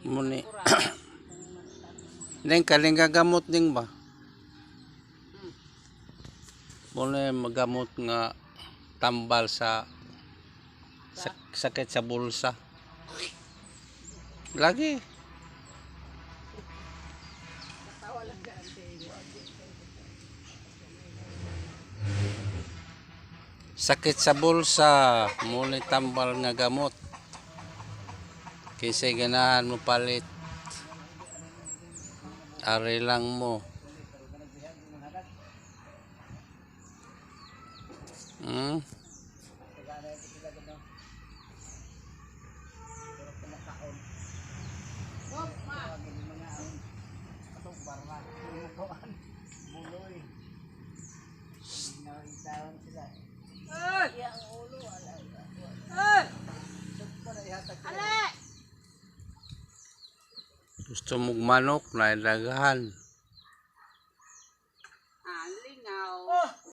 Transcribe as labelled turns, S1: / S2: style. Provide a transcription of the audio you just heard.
S1: Muni. Ning kaling gagamot ding ba? Muna magamot nga tambal sa, sa sakit sa bulsa. Lagi. Sakit sa bulsa, muna tambal nga gamot. Kasi ganahan mo palit. Ari lang mo. Hmm? Gusto mong manok na ilagahan.
S2: Ah, lingaw.